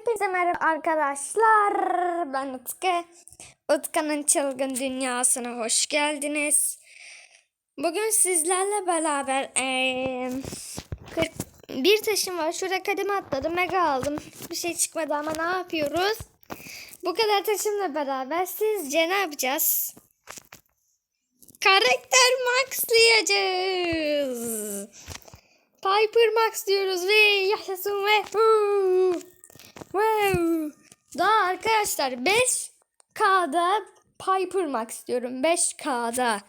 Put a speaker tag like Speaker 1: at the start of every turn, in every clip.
Speaker 1: Hepinize merhaba arkadaşlar. Ben Utku. Utku'nun çılgın dünyasına hoş geldiniz. Bugün sizlerle beraber eee, 41 taşım var. Şurada kademe atladım. Mega aldım. Bir şey çıkmadı ama ne yapıyoruz? Bu kadar taşımla beraber sizce ne yapacağız? Karakter maxlayacağız. Piper Max diyoruz ve yaşasın ve huu. Wow. Daha arkadaşlar 5K'da Piper Max diyorum. 5K'da.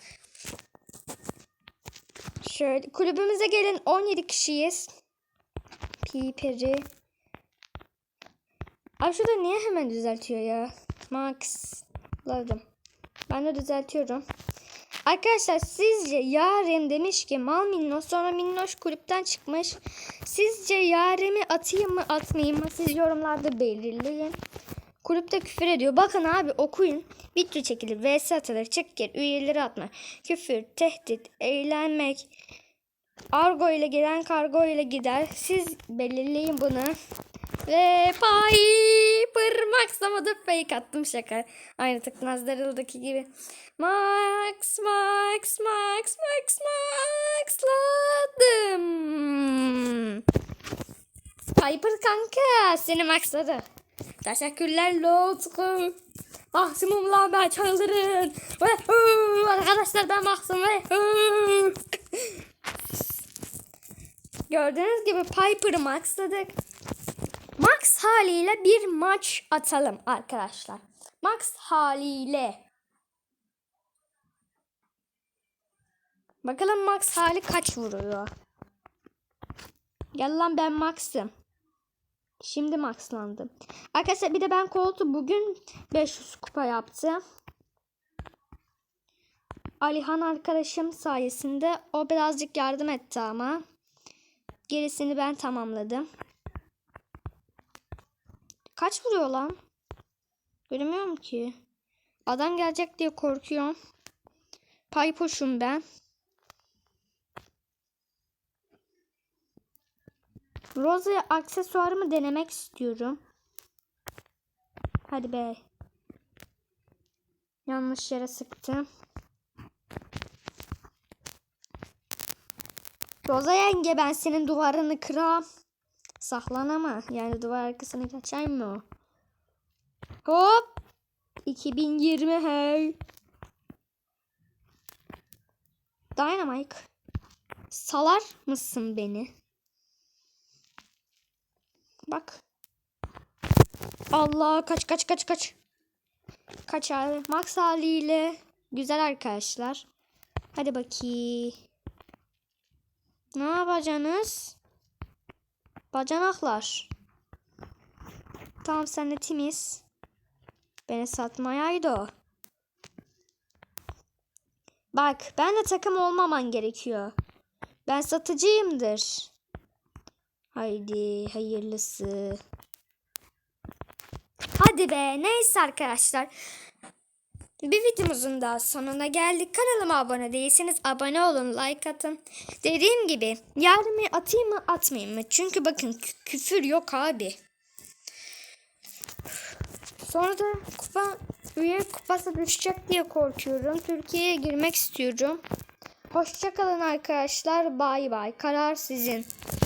Speaker 1: Şöyle kulübümüze gelin 17 kişiyiz. Piper'i. Abi şurada niye hemen düzeltiyor ya? Max'ladım. Ben de düzeltiyorum. Arkadaşlar sizce Yarem demiş ki mal minnoş sonra minnoş kulüpten çıkmış. Sizce Yarem'i atayım mı atmayayım mı siz yorumlarda belirleyin. Kulüpte küfür ediyor. Bakın abi okuyun. Video çekilir, vs çık gir, üyeleri atma. Küfür, tehdit, eğlenmek. Argo ile gelen kargo ile gider. Siz belirleyin bunu. Ve Piper Max'lamadı fake attım şaka. Aynı tıknazlarıldaki gibi. Max, Max, Max, Max, Max'ladım. Piper kanka seni maxladı. Teşekkürler Lotku. Maksimumla ben çaldırın. Arkadaşlar ben huu. Gördüğünüz gibi Piper'ı maxladık. Max haliyle bir maç atalım arkadaşlar. Max haliyle. Bakalım Max hali kaç vuruyor. Gel lan ben Max'ım. Şimdi Max'landım. Arkadaşlar bir de ben koltuğu bugün 500 kupa yaptım. Alihan arkadaşım sayesinde o birazcık yardım etti ama. Gerisini ben tamamladım. Kaç vuruyor lan? Göremiyorum ki. Adam gelecek diye korkuyorum. Paypoşum ben. Rosa aksesuarımı denemek istiyorum. Hadi be. Yanlış yere sıktım. Roza yenge ben senin duvarını kıram. Saklan ama yani duvar arkasını geçer mi o? Hop. 2020 hey. Dynamite. Salar mısın beni? Bak. Allah kaç kaç kaç kaç. Kaç abi. Max haliyle. Güzel arkadaşlar. Hadi bakayım. Ne yapacaksınız? Bacanaklar. Tamam sen de timiz. Beni satmayaydı o. Bak ben de takım olmaman gerekiyor. Ben satıcıyımdır. Haydi hayırlısı. Hadi be neyse arkadaşlar. Bir videomuzun daha sonuna geldik. Kanalıma abone değilseniz abone olun, like atın. Dediğim gibi yarın atayım mı atmayayım mı? Çünkü bakın kü- küfür yok abi. Sonra da kupa üye kupası düşecek diye korkuyorum. Türkiye'ye girmek istiyorum. Hoşçakalın arkadaşlar. Bay bay. Karar sizin.